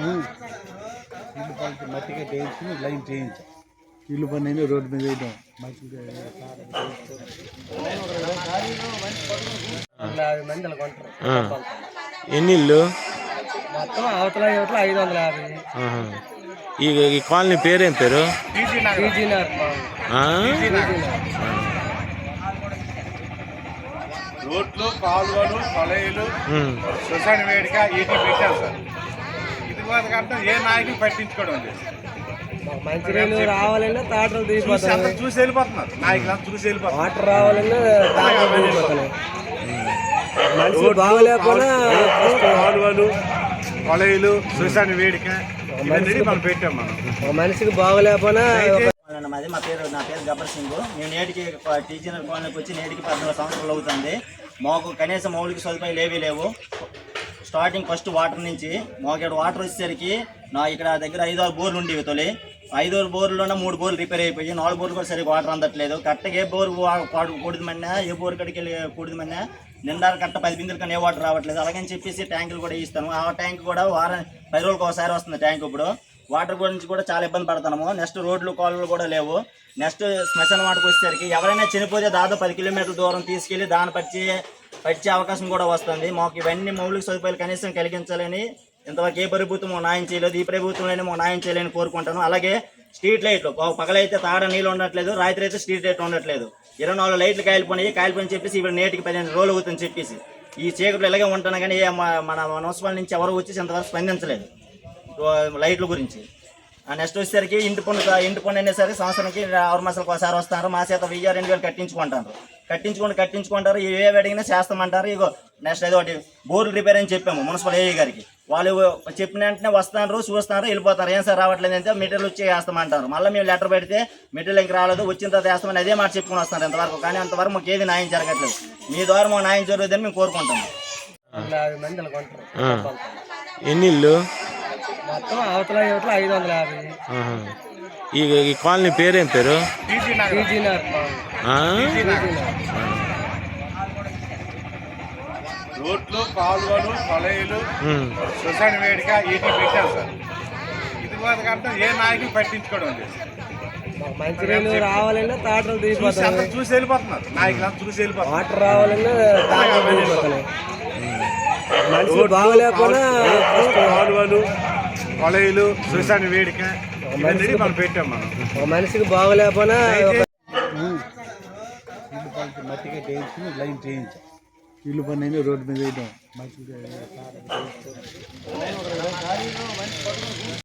ఇల్లు పని మట్టిగా చేయించి లైన్ చేయించాం. ఇల్లు పని అయినా రోడ్డు మీద వేయడం మట్టిగా. ఎన్ని ఇల్లు? మొత్తం అవతల యువతల ఐదు వందల యాభై. ఈ ఈ కాలనీ పేరేం పేరు? రోడ్లు కాలువలు కొలయిలు. శ్మశాన వేడిక ఇటు పెట్టారు సార్. కంటే ఏ నాయకులు పట్టించుకోవడం లేదు మంచినీళ్ళు రావాలన్నా తాటలు దిగిపోతాయి చూసి వెళ్ళిపోతున్నారు. నాయకులు అంతా చూసి వెళ్ళిపోతున్నారు. వాటర్ రావాలన్నా తాటలు దిగిపోతున్నాయి మనిషి బాగలేకపోయినా కాలువలు కొలయిలు శ్మశాన వేడిక. ఇవన్నీ మనం పెట్టాం మనం. ఒక మనిషికి బాగలేకపోయినా మాది మా పేరు నా పేరు గబ్బర్ సింగ్. నేను నేటికి టీచర్ కాలనీకి వచ్చి నేటికి పద్నాలుగు సంవత్సరాలు అవుతుంది. మాకు కనీసం మౌలిక సదుపాయాలు ఏవీ లేవు. స్టార్టింగ్ ఫస్ట్ వాటర్ నుంచి మాకు ఇక్కడ వాటర్ వచ్చేసరికి నా ఇక్కడ దగ్గర ఐదు ఆరు బోర్లు ఉండేవి తొలి. ఐదు ఆరు బోర్లోనే మూడు బోర్లు రిపేర్ అయిపోయి నాలుగు బోర్లు కూడా సరిగ్గా వాటర్ అందట్లేదు. కరెక్ట్గా ఏ బోర్ కూడదమన్నా ఏ బోర్ కడికి వెళ్ళి కూడదమన్నా నిండా కట్ట పది బిందులు కానీ ఏ వాటర్ రావట్లేదు. అలాగని చెప్పేసి ట్యాంకులు కూడా ఇస్తాను ఆ ట్యాంక్ కూడా వారం పది రోజులకు ఒకసారి వస్తుంది ట్యాంక్ ఇప్పుడు. వాటర్ గురించి కూడా చాలా ఇబ్బంది పడుతున్నాము నెక్స్ట్ రోడ్లు కాలువలు కూడా లేవు. నెక్స్ట్ శ్మశాన వాటర్కి వచ్చేసరికి ఎవరైనా చనిపోతే దాదాపు పది కిలోమీటర్ల దూరం తీసుకెళ్ళి దాన్ని పరిచి పచ్చే అవకాశం కూడా వస్తుంది. మాకు ఇవన్నీ మౌలిక సదుపాయాలు కనీసం కలిగించాలని ఇంతవరకు ఏ ప్రభుత్వం న్యాయం చేయలేదు ఈ ప్రభుత్వంలోనే మాకు న్యాయం చేయాలని కోరుకుంటాను. అలాగే స్ట్రీట్ లైట్లు పగలైతే తాగడ నీళ్ళు ఉండట్లేదు రాత్రి అయితే స్ట్రీట్ లైట్ ఉండట్లేదు. ఇరవై నాలుగు లైట్లు కాయలిపోయినాయి కాయలిపోయిన చెప్పేసి ఇప్పుడు నేటికి పదిహేను రోజులు అవుతుందని చెప్పేసి. ఈ చీకట్లు ఇలాగే ఉంటాను కానీ మన మున్సిపల్ నుంచి ఎవరు వచ్చేసి ఇంతవరకు స్పందించలేదు. లైట్ల గురించి. నెక్స్ట్ వచ్చేసరికి ఇంటి పన్ను ఇంటి పన్ను అనేసరికి సంవత్సరానికి ఆరు మాసాలకు ఒకసారి వస్తారు. మా చేత వెయ్యి రెండు వేలు కట్టించుకుంటారు. కట్టించుకుంటూ కట్టించుకుంటారు. ఏ అడిగినా చేస్తామంటారు. ఇగో నెక్స్ట్ ఏదో ఒకటి బోర్లు రిపేర్ అని చెప్పాము మున్సిపల్ ఏఈ గారికి. వాళ్ళు చెప్పిన వెంటనే వస్తున్నారు చూస్తున్నారు వెళ్ళిపోతారు. ఏం సార్ రావట్లేదు అంటే మెటీరియల్ వచ్చి వేస్తామంటారు. మళ్ళీ మేము లెటర్ పెడితే మెటీరియల్ ఇంక రాలేదు వచ్చిన తర్వాత వేస్తామని అదే మాట చెప్పుకుని వస్తారు ఇంతవరకు. కానీ అంతవరకు మాకు ఏది న్యాయం జరగట్లేదు. మీ ద్వారా మాకు న్యాయం జరుగుతుందని మేము కోరుకుంటాము ఎన్ని ఇల్లు మొత్తం అవతల యువతల ఐదు వందల యాభై. ఈ ఈ కాలనీ పేరేం పేరు? రోడ్లు కాలువలు కొలయిలు. శ్మశాన వేడిక ఇటు పెట్టారు సార్. ఇది కంటే ఏ నాయకులు పట్టించుకోవడం లేదు మాకు మంచినీళ్ళు రావాలన్నా తాటలు చూసి వెళ్ళిపోతున్నారు. నాయకులు అంతా చూసి వెళ్ళిపోతున్నారు. వాటర్ రావాలన్నా తాటలు దిగిపోతున్నాయి మనిషి బాగలేకపోయినా కాలువలు కొలయిలు శ్మశాన వేడిక ఇవన్నీ మనం పెట్టాం మనం. ఒక మనిషికి బాగలేకపోయినా ఇల్లు పని మట్టిగా చేయించి లైన్ చేయించాం. ఇల్లు పని అయినా రోడ్డు మీద వేయడం మట్టిగా